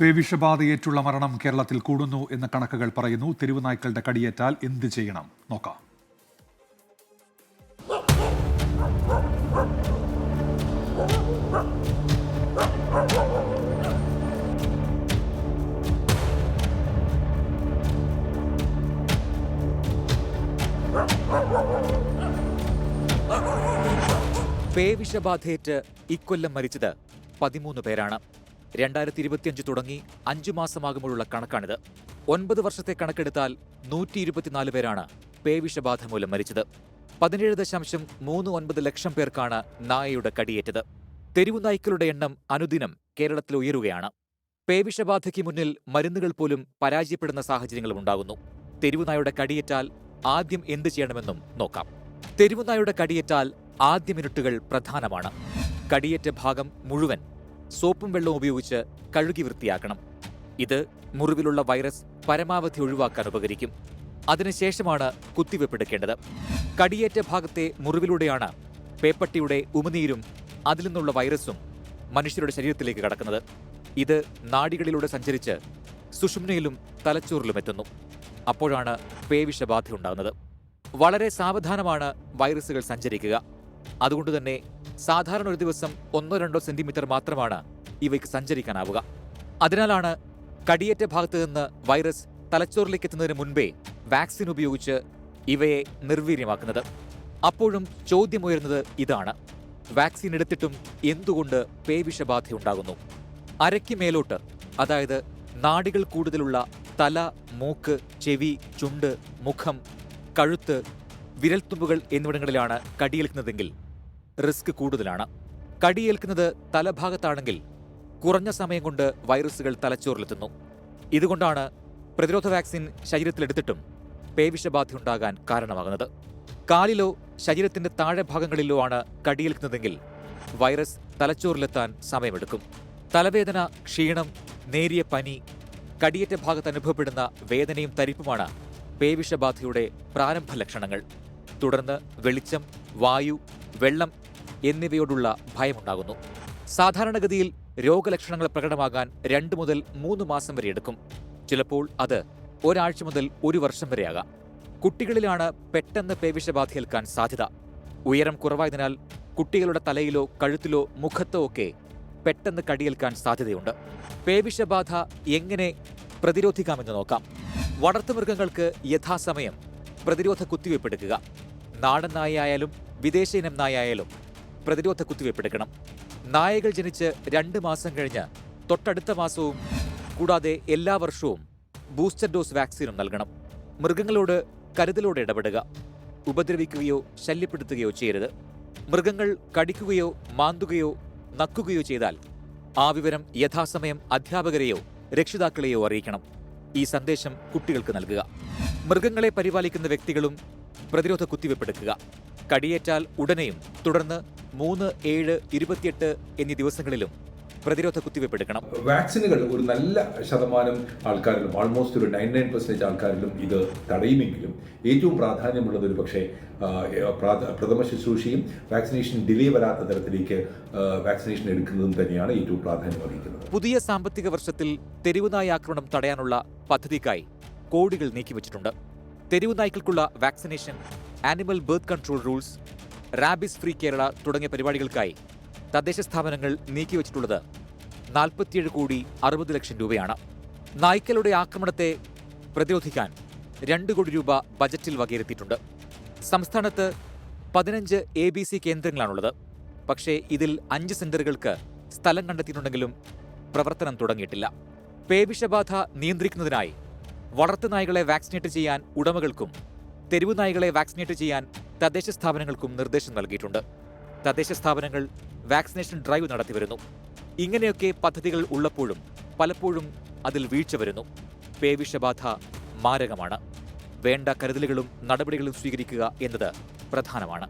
പേവിഷബാധയേറ്റുള്ള മരണം കേരളത്തിൽ കൂടുന്നു എന്ന കണക്കുകൾ പറയുന്നു. തെരുവുനായ്ക്കളുടെ കടിയേറ്റാൽ എന്ത് ചെയ്യണം? നോക്കാം. പേവിഷബാധയേറ്റ് ഇക്കൊല്ലം മരിച്ചത് പതിമൂന്ന് പേരാണ്. രണ്ടായിരത്തി ഇരുപത്തിയഞ്ച് തുടങ്ങി അഞ്ചു മാസമാകുമ്പോഴുള്ള കണക്കാണിത്. ഒൻപത് വർഷത്തെ കണക്കെടുത്താൽ നൂറ്റി ഇരുപത്തിനാല് പേരാണ് പേവിഷബാധ മൂലം മരിച്ചത്. പതിനേഴ് ദശാംശം മൂന്ന് ഒൻപത് ലക്ഷം പേർക്കാണ് നായയുടെ കടിയേറ്റത്. തെരുവു നായ്ക്കളുടെ എണ്ണം അനുദിനം കേരളത്തിൽ ഉയരുകയാണ്. പേവിഷബാധയ്ക്ക് മുന്നിൽ മരുന്നുകൾ പോലും പരാജയപ്പെടുന്ന സാഹചര്യങ്ങളും ഉണ്ടാകുന്നു. തെരുവുനായുടെ കടിയേറ്റാൽ ആദ്യം എന്ത് ചെയ്യണമെന്നും നോക്കാം. തെരുവുനായുടെ കടിയേറ്റാൽ ആദ്യ മിനിറ്റുകൾ പ്രധാനമാണ്. കടിയേറ്റ ഭാഗം മുഴുവൻ സോപ്പും വെള്ളവും ഉപയോഗിച്ച് കഴുകി വൃത്തിയാക്കണം. ഇത് മുറിവിലുള്ള വൈറസ് പരമാവധി ഒഴിവാക്കാൻ ഉപകരിക്കും. അതിനുശേഷമാണ് കുത്തിവെപ്പെടുക്കേണ്ടത്. കടിയേറ്റ ഭാഗത്തെ മുറിവിലൂടെയാണ് പേപ്പട്ടിയുടെ ഉമിനീരും അതിൽ നിന്നുള്ള വൈറസും മനുഷ്യരുടെ ശരീരത്തിലേക്ക് കടക്കുന്നത്. ഇത് നാടികളിലൂടെ സഞ്ചരിച്ച് സുഷുമ്നയിലും തലച്ചോറിലും എത്തുന്നു. അപ്പോഴാണ് പേവിഷബാധ ഉണ്ടാകുന്നത് വളരെ സാവധാനമാണ് വൈറസുകൾ സഞ്ചരിക്കുക. അതുകൊണ്ട് തന്നെ സാധാരണ ഒരു ദിവസം ഒന്നോ രണ്ടോ സെന്റിമീറ്റർ മാത്രമാണ് ഇവയ്ക്ക് സഞ്ചരിക്കാനാവുക. അതിനാലാണ് കടിയേറ്റ ഭാഗത്ത് നിന്ന് വൈറസ് തലച്ചോറിലേക്ക് എത്തുന്നതിന് മുൻപേ വാക്സിൻ ഉപയോഗിച്ച് ഇവയെ നിർവീര്യമാക്കുന്നത്. അപ്പോഴും ചോദ്യമുയരുന്നത് ഇതാണ്. വാക്സിൻ എടുത്തിട്ടും എന്തുകൊണ്ട് പേവിഷബാധയുണ്ടാകുന്നു അരയ്ക്ക് മേലോട്ട് അതായത് നാടികൾ കൂടുതലുള്ള തല മൂക്ക് ചെവി ചുണ്ട് മുഖം കഴുത്ത് വിരൽത്തുമ്പുകൾ എന്നിവിടങ്ങളിലാണ് കടിയേൽക്കുന്നതെങ്കിൽ റിസ്ക് കൂടുതലാണ്. കടിയേൽക്കുന്നത് തലഭാഗത്താണെങ്കിൽ കുറഞ്ഞ സമയം കൊണ്ട് വൈറസുകൾ തലച്ചോറിലെത്തുന്നു. ഇതുകൊണ്ടാണ് പ്രതിരോധ വാക്സിൻ ശരീരത്തിലെടുത്തിട്ടും പേവിഷബാധയുണ്ടാകാൻ കാരണമാകുന്നത്. കാലിലോ ശരീരത്തിന്റെ താഴെ ഭാഗങ്ങളിലോ ആണ് കടിയേൽക്കുന്നതെങ്കിൽ വൈറസ് തലച്ചോറിലെത്താൻ സമയമെടുക്കും. തലവേദന ക്ഷീണം നേരിയ പനി കടിയേറ്റ ഭാഗത്ത് അനുഭവപ്പെടുന്ന വേദനയും തരിപ്പുമാണ് പേവിഷബാധയുടെ പ്രാരംഭ ലക്ഷണങ്ങൾ. തുടർന്ന് വെളിച്ചം വായു വെള്ളം എന്നിവയോടുള്ള ഭയമുണ്ടാകുന്നു. സാധാരണഗതിയിൽ രോഗലക്ഷണങ്ങൾ പ്രകടമാകാൻ രണ്ട് മുതൽ മൂന്ന് മാസം വരെ എടുക്കും. ചിലപ്പോൾ അത് ഒരാഴ്ച മുതൽ ഒരു വർഷം വരെയാകാം. കുട്ടികളിലാണ് പെട്ടെന്ന് പേവിഷബാധയേൽക്കാൻ സാധ്യത. ഉയരം കുറവായതിനാൽ കുട്ടികളുടെ തലയിലോ കഴുത്തിലോ മുഖത്തോ ഒക്കെ പെട്ടെന്ന് കടിയേൽക്കാൻ സാധ്യതയുണ്ട്. പേവിഷബാധ എങ്ങനെ പ്രതിരോധിക്കാമെന്ന് നോക്കാം. വളർത്തുമൃഗങ്ങൾക്ക് യഥാസമയം പ്രതിരോധ കുത്തിവയ്പ് എടുക്കുക നാടൻ നായയായാലും വിദേശ ഇനം നായയായാലും പ്രതിരോധ കുത്തിവയ്പ് എടുക്കണം നായകൾ ജനിച്ച് രണ്ട് മാസം കഴിഞ്ഞ് തൊട്ടടുത്ത മാസവും കൂടാതെ എല്ലാ വർഷവും ബൂസ്റ്റർ ഡോസ് വാക്സിനും നൽകണം. മൃഗങ്ങളോട് കരുതലോടെ ഇടപെടുക. ഉപദ്രവിക്കുകയോ ശല്യപ്പെടുത്തുകയോ ചെയ്യരുത്. മൃഗങ്ങൾ കടിക്കുകയോ മാന്തുകയോ നക്കുകയോ ചെയ്താൽ ആ വിവരം യഥാസമയം അധ്യാപകരെയോ രക്ഷിതാക്കളെയോ അറിയിക്കണം. ഈ സന്ദേശം കുട്ടികൾക്ക് നൽകുക. മൃഗങ്ങളെ പരിപാലിക്കുന്ന വ്യക്തികളും പ്രതിരോധ കുത്തിവെപ്പെടുക്കുക. കടിയേറ്റാൽ ഉടനെയും തുടർന്ന് മൂന്ന് ഏഴ് ഇരുപത്തിയെട്ട് എന്നീ ദിവസങ്ങളിലും പ്രതിരോധ കുത്തിവയ്പ് കുത്തിവെപ്പെടുക്കണം വാക്സിനുകൾ ഒരു നല്ല ശതമാനം ആൾക്കാരിലും ആൾമോസ്റ്റ് ഒരു നയൻ നയൻ പെർസെന്റേജ് ആൾക്കാരിലും ഇത് തടയുമെങ്കിലും ഏറ്റവും പ്രാധാന്യമുള്ളത് ഒരു പക്ഷേ പ്രഥമ ശുശ്രൂഷയും വാക്സിനേഷൻ ഡിലേ വരാത്ത തരത്തിലേക്ക് വാക്സിനേഷൻ എടുക്കുന്നതും തന്നെയാണ് ഏറ്റവും പ്രാധാന്യം അറിയിക്കുന്നത് പുതിയ സാമ്പത്തിക വർഷത്തിൽ തെരുവുനായ ആക്രമണം തടയാനുള്ള പദ്ധതിക്കായി കോടികൾ നീക്കിവച്ചിട്ടുണ്ട്. തെരുവുനായ്ക്കൾക്കുള്ള vaccination animal birth control rules rabies free Kerala തുടങ്ങിയ പരിപാടികൾക്കായി തദ്ദേശ സ്ഥാപനങ്ങൾ നീക്കിവച്ചിട്ടുള്ളത് നാൽപ്പത്തിയേഴ് കോടി അറുപത് ലക്ഷം രൂപയാണ്. നായ്ക്കളുടെ ആക്രമണത്തെ പ്രതിരോധിക്കാൻ രണ്ട് കോടി രൂപ ബജറ്റിൽ വകയിരുത്തിയിട്ടുണ്ട്. സംസ്ഥാനത്ത് പതിനഞ്ച് എ ബി സി കേന്ദ്രങ്ങളാണുള്ളത്. പക്ഷേ ഇതിൽ അഞ്ച് സെന്ററുകൾക്ക് സ്ഥലം കണ്ടെത്തിയിട്ടുണ്ടെങ്കിലും പ്രവർത്തനം തുടങ്ങിയിട്ടില്ല. പേവിഷബാധ നിയന്ത്രിക്കുന്നതിനായി വളർത്തുനായ്കളെ വാക്സിനേറ്റ് ചെയ്യാൻ ഉടമകൾക്കും തെരുവു നായ്കളെ വാക്സിനേറ്റ് ചെയ്യാൻ തദ്ദേശ സ്ഥാപനങ്ങൾക്കും നിർദ്ദേശം നൽകിയിട്ടുണ്ട്. തദ്ദേശ സ്ഥാപനങ്ങൾ വാക്സിനേഷൻ ഡ്രൈവ് നടത്തിവരുന്നു ഇങ്ങനെയൊക്കെ പദ്ധതികൾ ഉള്ളപ്പോഴും പലപ്പോഴും അതിൽ വീഴ്ച വരുന്നു. പേവിഷബാധ മാരകമാണ്. വേണ്ട കരുതലുകളും നടപടികളും സ്വീകരിക്കുക എന്നത് പ്രധാനമാണ്.